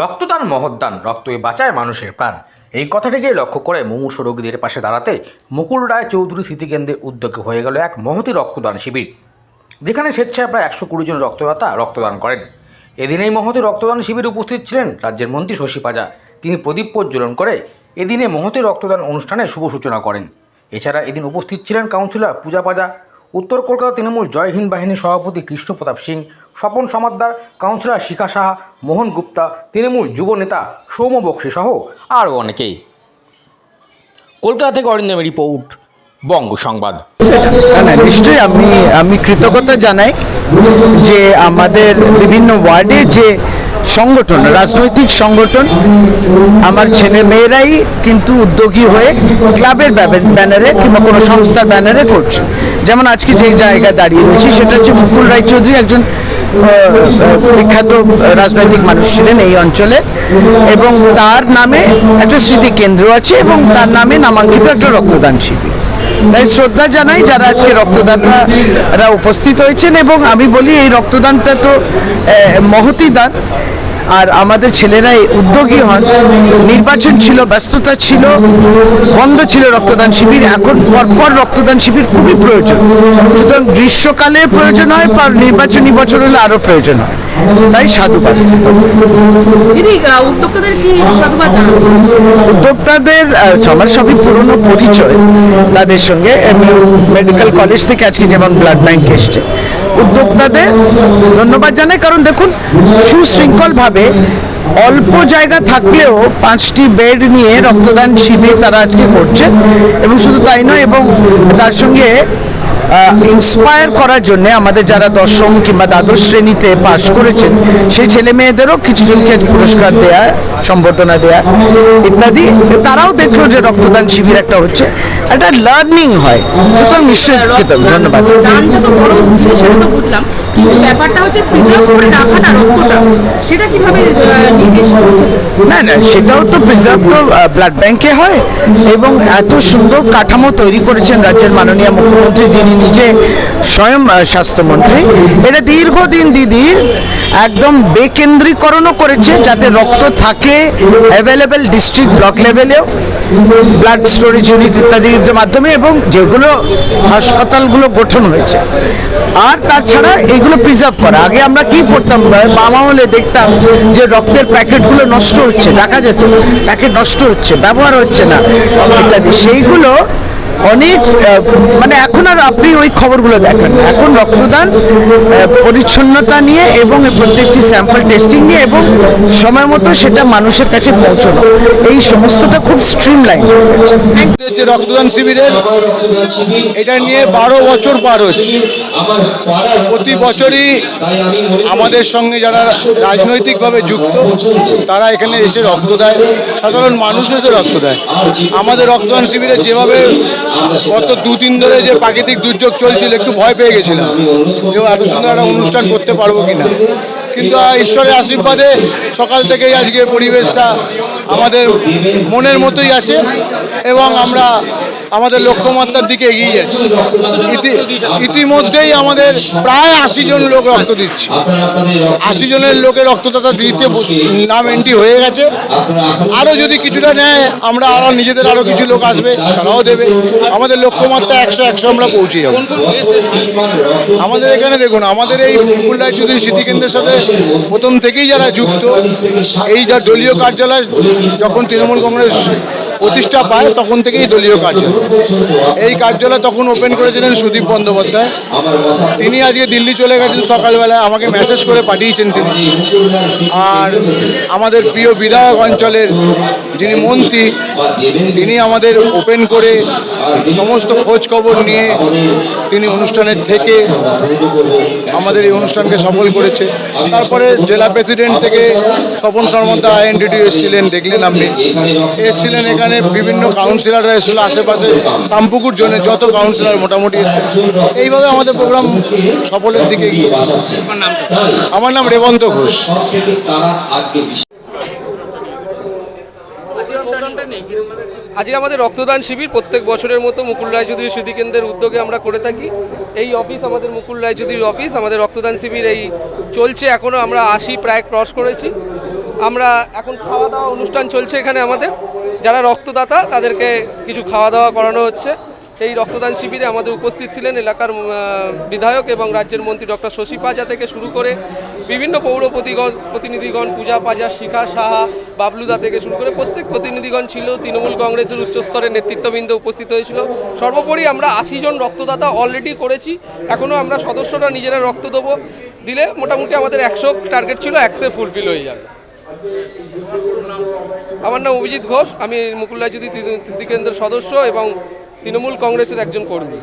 রক্তদান মহৎদান রক্তই বাঁচায় মানুষের প্রাণ। এই কথাটিকে লক্ষ্য করে মুমূর্ষ রোগীদের পাশে দাঁড়াতে মুকুল রায় চৌধুরী স্মৃতিকেন্দ্রের উদ্যোগে হয়ে গেল এক মহতি রক্তদান শিবির। যেখানে স্বেচ্ছায় প্রায় একশো কুড়ি জন রক্তদাতা রক্তদান করেন। এদিন এই মহতি রক্তদান শিবিরে উপস্থিত ছিলেন রাজ্যের মন্ত্রী শশী পাজা। তিনি প্রদীপ প্রজ্বলন করে এদিনে মহতি রক্তদান অনুষ্ঠানে শুভ সূচনা করেন। এছাড়া এদিন উপস্থিত ছিলেন কাউন্সিলর পূজা পাজা উত্তর কলকাতা তৃণমূল জয় হিন্দ বাহিনীর সভাপতি কৃষ্ণ প্রতাপ সিং, স্বপন সমাদ্দার, কাউন্সিলর শিখা সাহা, মোহন গুপ্তা, তৃণমূল যুব নেতা সৌম বক্সি সহ আরও অনেকেই। কলকাতা থেকে অরিন্দম রিপোর্ট, বঙ্গ সংবাদ। নিশ্চয়ই আমি আমি কৃতজ্ঞতা জানাই যে আমাদের বিভিন্ন ওয়ার্ডে যে সংগঠন, রাজনৈতিক সংগঠন। আমার ছেলে মেয়েরাই কিন্তু উদ্যোগী হয়ে ক্লাবের ব্যানারে কিংবা কোনো সংস্থার ব্যানারে করছে। যেমন আজকে যে জায়গায় দাঁড়িয়ে রয়েছি, সেটা হচ্ছে মুকুল রায়চৌধুরী একজন বিখ্যাত রাজনৈতিক মানুষ ছিলেন এই অঞ্চলে এবং তার নামে একটা স্মৃতি কেন্দ্র আছে এবং তার নামে নামাঙ্কিত একটা রক্তদান শিবির। তাই শ্রদ্ধা জানাই যারা আজকে রক্তদাতারা উপস্থিত হয়েছেন এবং আমি বলি এই রক্তদানটা তো মহতি দান। আর আমাদের ছেলেরা এই উদ্যোগী হন। নির্বাচন ছিল ব্যস্ততা ছিল বন্ধ ছিল রক্তদান শিবির। এখন পরপর রক্তদান শিবির খুবই প্রয়োজন। সুতরাং গ্রীষ্মকালে প্রয়োজন হয় বা নির্বাচনী বছর হলে আরও প্রয়োজন হয়। তাই সাধুবাদ উদ্যোক্তাদের আমার সবই পুরনো পরিচয়। তাদের সঙ্গে মেডিকেল কলেজ থেকে আজকে যেমন ব্লাড ব্যাংক এসছে। উদ্যোক্তাদের ধন্যবাদ জানাই। কারণ দেখুন, সুশৃঙ্খলভাবে অল্প জায়গা থাকলেও পাঁচটি বেড নিয়ে রক্তদান শিবির তারা আজকে করছে। এবং শুধু তাই নয়, এবং তার সঙ্গে ইন্সপায়ার করার জন্য আমাদের যারা দশম কিংবা দ্বাদশ শ্রেণীতে পাশ করেছেন সেই ছেলে মেয়েদেরও কিছুজনকে পুরস্কার দেয়া সম্বর্ধনা দেয়া ইত্যাদি। তারাও দেখল যে রক্তদান শিবির একটা হচ্ছে একটা লার্নিং হয়। সুতরাং নিশ্চয়ই। ধন্যবাদ। বুঝলাম। ব্যাপারটা হচ্ছে প্রিজার্ভ করে রক্তটা সেটা কীভাবে না না সেটাও তো প্রিজার্ভ তো ব্লাড ব্যাংকে হয়। এবং এত সুন্দর কাঠামো তৈরি করেছেন রাজ্যের মাননীয় মুখ্যমন্ত্রী যিনি নিজে স্বয়ং স্বাস্থ্যমন্ত্রী। এটা দীর্ঘদিন দিদির একদম বেকেন্দ্রীকরণও করেছে যাতে রক্ত থাকে অ্যাভেলেবেল ডিস্ট্রিক্ট ব্লক লেভেলেও ব্লাড স্টোরেজ ইউনিট ইত্যাদির মাধ্যমে এবং যেগুলো হাসপাতালগুলো গঠন হয়েছে। আর তাছাড়া এগুলো প্রিজার্ভ করা। আগে আমরা কি করতাম বাম হলে দেখতাম যে রক্তের প্যাকেটগুলো নষ্ট হচ্ছে, দেখা যেত। প্যাকেট নষ্ট হচ্ছে, ব্যবহার হচ্ছে না, ইত্যাদি। সেইগুলো অনেক মানে এখন আর আপনি ওই খবরগুলো দেখেন এখন রক্তদান পরিচ্ছন্নতা নিয়ে এবং প্রত্যেকটি স্যাম্পল টেস্টিং নিয়ে এবং সময় মতো সেটা মানুষের কাছে পৌঁছানো। এই সমস্তটা খুব স্ট্রিম লাইন রক্তদান শিবিরের, এটা নিয়ে বারো বছর পার হচ্ছে। প্রতি বছরই আমাদের সঙ্গে যারা রাজনৈতিকভাবে যুক্ত তারা এখানে এসে রক্ত দেয়। সাধারণ মানুষ এসে রক্ত দেয়। আমাদের রক্তদান শিবিরে যেভাবে গত দু দিন ধরে যে প্রাকৃতিক দুর্যোগ চলছিল একটু ভয় পেয়ে গেছিলাম। যে এত সুন্দর একটা অনুষ্ঠান করতে পারব কিনা। কিন্তু ঈশ্বরের আশীর্বাদে সকাল থেকেই আজকে পরিবেশটা আমাদের মনের মতোই আছে এবং আমরা আমাদের লক্ষ্যমাত্রার দিকে এগিয়ে যাচ্ছি। ইতি- ইতিমধ্যেই আমাদের প্রায় আশি জন লোক রক্ত দিচ্ছে। আশি জনের লোকের রক্তদাতা দিতে নাম এন্ট্রি হয়ে গেছে। আরও যদি কিছুটা নেয়, আমরা আরও নিজেদের আরও কিছু লোক আসবে, তারাও দেবে। আমাদের লক্ষ্যমাত্রা একশো একশো আমরা পৌঁছে যাব। আমাদের এখানে দেখুন, আমাদের এই রায় চৌধুরী স্মৃতি কেন্দ্রের সাথে প্রথম থেকেই যারা যুক্ত, এই যা দলীয় কার্যালয়, যখন তৃণমূল কংগ্রেস প্রতিষ্ঠা পায়, তখন থেকেই দলীয় কার্যালয়। এই কার্যালয় তখন ওপেন করেছিলেন সুদীপ বন্দ্যোপাধ্যায়। তিনি আজকে দিল্লি চলে গেছেন সকালবেলায়, আমাকে মেসেজ করে পাঠিয়েছেন তিনি। আর আমাদের প্রিয় বিধায়ক অঞ্চলের যিনি মন্ত্রী তিনি আমাদের ওপেন করে সমস্ত খোঁজ খবর নিয়ে তিনি অনুষ্ঠানের থেকে আমাদের এই অনুষ্ঠানকে সফল করেছে। তারপরে জেলা প্রেসিডেন্ট থেকে স্বপন শর্মা আইএনডিটি এসেছিলেন দেখলেন আপনি। এসেছিলেন এখানে বিভিন্ন কাউন্সিলররা এসেছিল আশেপাশে সাম্পুকুর জন্য যত কাউন্সিলর মোটামুটি এসেছে। এইভাবে আমাদের প্রোগ্রাম সফলের দিকে এগিয়ে আমার নাম রেবন্ত ঘোষ। আজকে আমাদের রক্তদান শিবির, প্রত্যেক বছরের মতো মুকুল রায়চৌধুরী স্মৃতিকেন্দ্রের উদ্যোগে আমরা করে থাকি। এই অফিস আমাদের মুকুল রায়চৌধুরীর অফিস আমাদের রক্তদান শিবির এই চলছে এখনও আমরা আশি প্রায় ক্রস করেছি। আমরা এখন খাওয়া দাওয়া অনুষ্ঠান চলছে এখানে আমাদের। যারা রক্তদাতা, তাদেরকে কিছু খাওয়া দাওয়া করানো হচ্ছে। এই রক্তদান শিবিরে আমাদের উপস্থিত ছিলেন এলাকার বিধায়ক এবং রাজ্যের মন্ত্রী ডক্টর শশী পাজা থেকে শুরু করে বিভিন্ন পৌর প্রতিনিধিগণ, পূজা পাজা, শিখা, সাহা, বাবলুদা থেকে শুরু করে প্রত্যেক প্রতিনিধিগণ ছিল, তৃণমূল কংগ্রেসের উচ্চস্তরের নেতৃত্ববৃন্দ উপস্থিত হয়েছিল। সর্বোপরি আমরা আশি জন রক্তদাতা অলরেডি করেছি এখনও আমরা সদস্যরা নিজেরা রক্ত দেবো। দিলে মোটামুটি আমাদের একশো টার্গেট ছিল, একশো ফুলফিল হয়ে যাবে। আমার নাম অভিজিৎ ঘোষ, আমি মুকুল্লা যদি স্মৃতি কেন্দ্রের সদস্য এবং তৃণমূল কংগ্রেসের একজন কর্মী।